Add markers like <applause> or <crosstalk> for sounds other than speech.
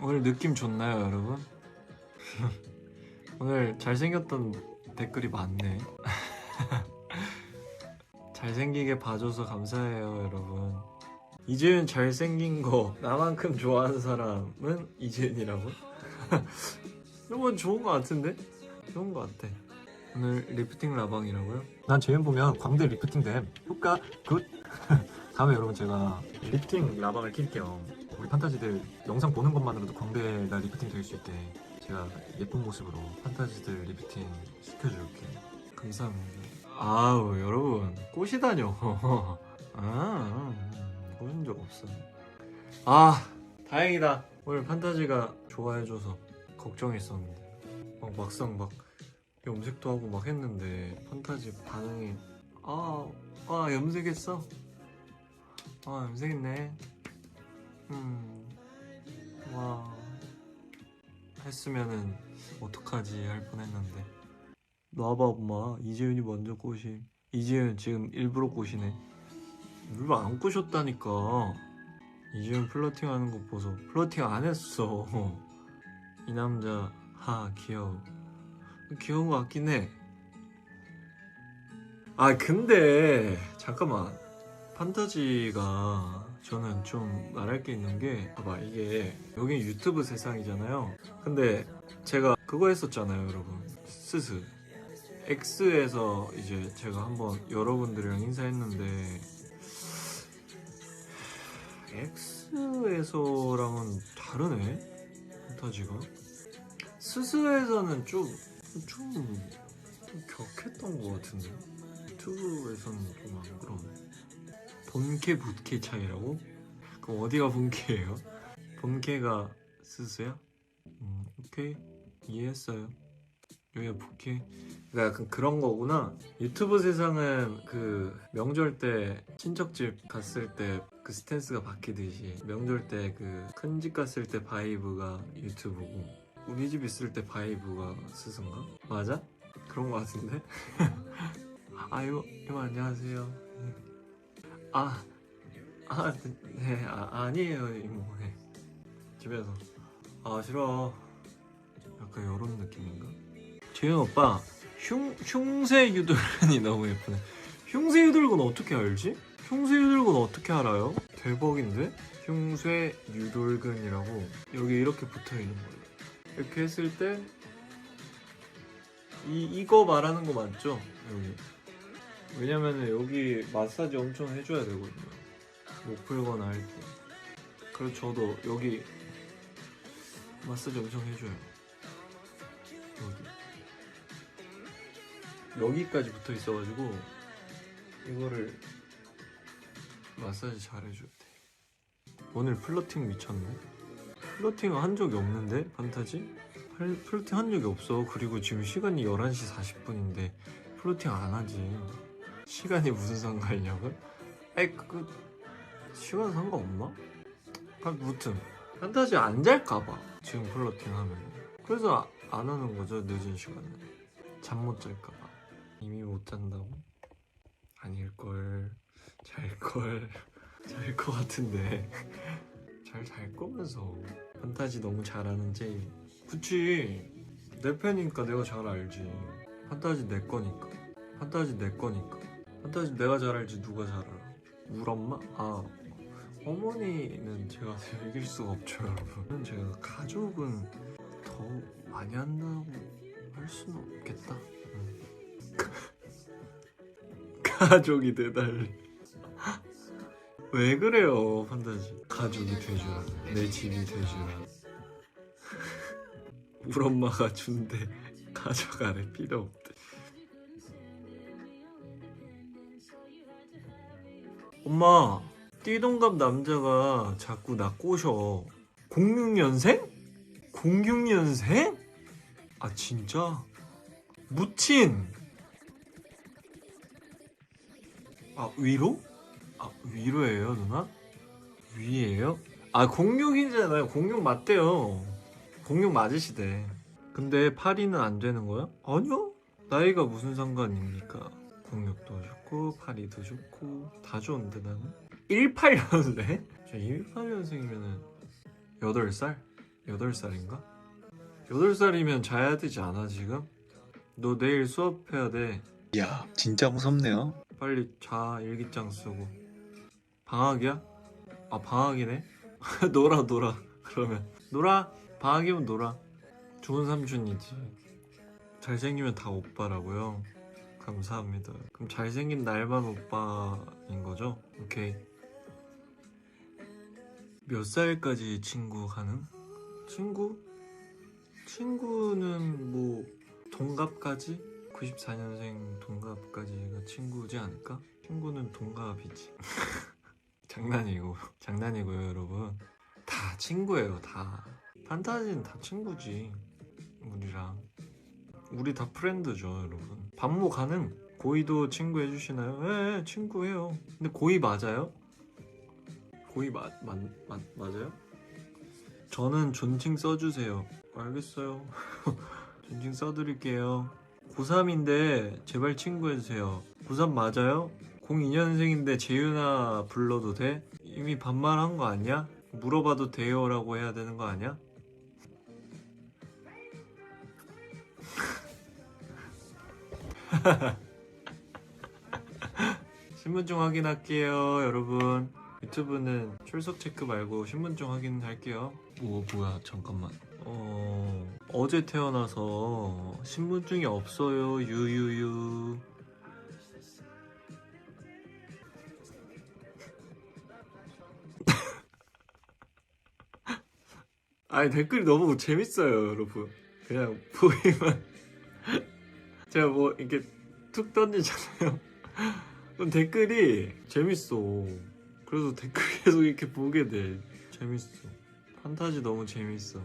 오늘 느낌 좋나요, 여러분? <laughs> 오늘 잘생겼던 댓글이 많네. <laughs> 잘생기게 봐줘서 감사해요, 여러분. 이재윤 잘생긴 거 나만큼 좋아하는 사람은 이재윤이라고? <laughs> 이건 좋은 거 같은데? 좋은 거 같아. 오늘 리프팅 라방이라고요? 난 재현 보면 광대 리프팅 됨 효과 굿 다음에 여러분 제가 리프팅 라방을 킬게요 우리 판타지들 영상 보는 것만으로도 광대가 리프팅 될 수 있게 제가 예쁜 모습으로 판타지들 리프팅 시켜줄게요 감사합니다. 아우 여러분 꼬시다뇨. <laughs> 아 음, 꼬신 적 없어. 아 다행이다. 오늘 판타지가 좋아해줘서 걱정했었는데 막 막상 막 염색도 하고 막 했는데 판타지 반응이 아, 아 염색했어. 아 염색했네. 음, 와. 했으면은 어떡하지 할 뻔했는데. 놔봐 엄마. 이재윤이 먼저 꼬시 이재윤 지금 일부러 꼬시네. 일부러 안 꼬셨다니까. 이재윤 플러팅 하는 거 보소. 플러팅 안 했어. 이 남자 하 귀여워. 귀여운 거 같긴 해아 근데 잠깐만. 판타지가 저는 좀 말할 게 있는 게 봐봐 이게 여기 유튜브 세상이잖아요. 근데 제가 그거 했었잖아요 여러분. 스스. X에서 이제 제가 한번 여러분들이랑 인사했는데 X에서랑은 다르네 판타지가. 스스에서는 좀 좀 좀 격했던 것 같은데. 유튜브에서는 좀 안 그러네 본캐 붓캐 차이라고? 그럼 어디가 본캐예요? 본캐가 스스야? 음 오케이 이해했어요 여기가 부캐 그러니까 약간 그런 거구나 유튜브 세상은 그 명절 때 친척집 갔을 때 그 스탠스가 바뀌듯이 명절 때 그 큰 집 갔을 때 바이브가 유튜브고 우리 집 있을 때 바이브가 스승가? 맞아? 그런 거 같은데? <laughs> 아유 이모 안녕하세요 아, 아, 네, 아, 아니에요 이모 네. 집에서 아 싫어 약간 이런 느낌인가? 재현 오빠 흉, 흉쇄 유돌근이 너무 예쁘네 흉쇄 유돌근 어떻게 알지? 흉쇄 유돌근 어떻게 알아요? 대박인데? 흉쇄 유돌근이라고 여기 이렇게 붙어 있는 거예요 이렇게 했을 때 이, 이거 말하는 거 맞죠? 여기 왜냐면은 여기 마사지 엄청 해줘야 되거든요 목 풀거나 할 때 그래서 저도 여기 마사지 엄청 해줘요 여기 여기까지 붙어 있어가지고 이거를 마사지 잘 해줘야 돼. 오늘 플러팅 미쳤네. 플러팅 한 적이 없는데 판타지? 플- 플러팅 한 적이 없어. 그리고 지금 시간이 11시 40분인데 플러팅 안 하지. 시간이 무슨 상관이냐고? 아이 그 시간 상관없나? 아 무튼 판타지 안 잘까봐 지금 플러팅 하면. 그래서 안 하는 거죠 늦은 시간에. 잠 못 잘까봐. 이미 못 잔다고? 아닐걸. 잘걸. <laughs> 잘 것 같은데. <laughs> 잘 잘 거면서. 판타지 너무 잘하는 제이 그치. 내 팬이니까 내가 잘 알지. 판타지 내 거니까. 판타지 내 거니까 판타지 내가 잘 알지 누가 잘 알아 우리 엄마? 아 어머니는 제가 이길 수가 없죠 여러분. 제가 가족은 더 많이 한다고 할 수는 없겠다. 음. <laughs> 가족이 되달래. 왜 그래요 판타지? 가족이 되주라. 내 집이 되주라. 우리 <laughs> 엄마가 준대. 가져가래 필요 없대 엄마 띠동갑 남자가 자꾸 나 꼬셔 06년생? 06년생? 아 진짜? 무친 아 위로? 아 위로예요 누나? 위예요? 아 06이잖아요 06 맞대요 06 맞으시대 근데 8위는 안 되는 거야? 아니요 나이가 무슨 상관입니까 06도 좋고 8위도 좋고 다 좋은데 나는 18년생? 저 18년생이면은 8살? 8살인가? 8살이면 자야 되지 않아 지금? 너 내일 수업해야 돼 이야 진짜 무섭네요 빨리 자 일기장 쓰고 방학이야? 아 방학이네? <laughs> 놀아 놀아 그러면 놀아 방학이면 놀아 좋은 삼촌이지 잘생기면 다 오빠라고요? 감사합니다 그럼 잘생긴 날만 오빠인 거죠? 오케이 몇 살까지 친구 가능? 친구? 친구는 뭐 동갑까지? 94년생 동갑까지가 친구지 않을까? 친구는 동갑이지. <laughs> 장난이고, 장난이고요, 여러분. 다 친구예요, 다. 판타지는 다 친구지. 우리랑. 우리 다 프렌드죠, 여러분. 반모 가능? 고이도 친구 해주시나요? 예, 예, 친구해요. 근데 고이 맞아요? 고이 맞, 맞, 맞, 맞아요? 저는 존칭 써주세요. 알겠어요. <laughs> 존칭 써드릴게요. 고3인데 제발 친구 해주세요. 고3 맞아요? 02년생인데 재윤아 불러도 돼? 이미 반말한 거 아니야? 물어봐도 돼요 라고 해야 되는 거 아니야? <laughs> 신분증 확인할게요, 여러분. 유튜브는 출석 체크 말고 신분증 확인할게요. 오, 뭐야, 잠깐만. 어, 어제 태어나서 신분증이 없어요, 유유유. <laughs> 아니, 댓글이 너무 재밌어요, 여러분. 그냥 보기만. <laughs> 제가 뭐, 이렇게 툭 던지잖아요. <laughs> 그럼 댓글이 재밌어. 그래서 댓글 계속 이렇게 보게 돼. 재밌어. 판타지 너무 재밌어.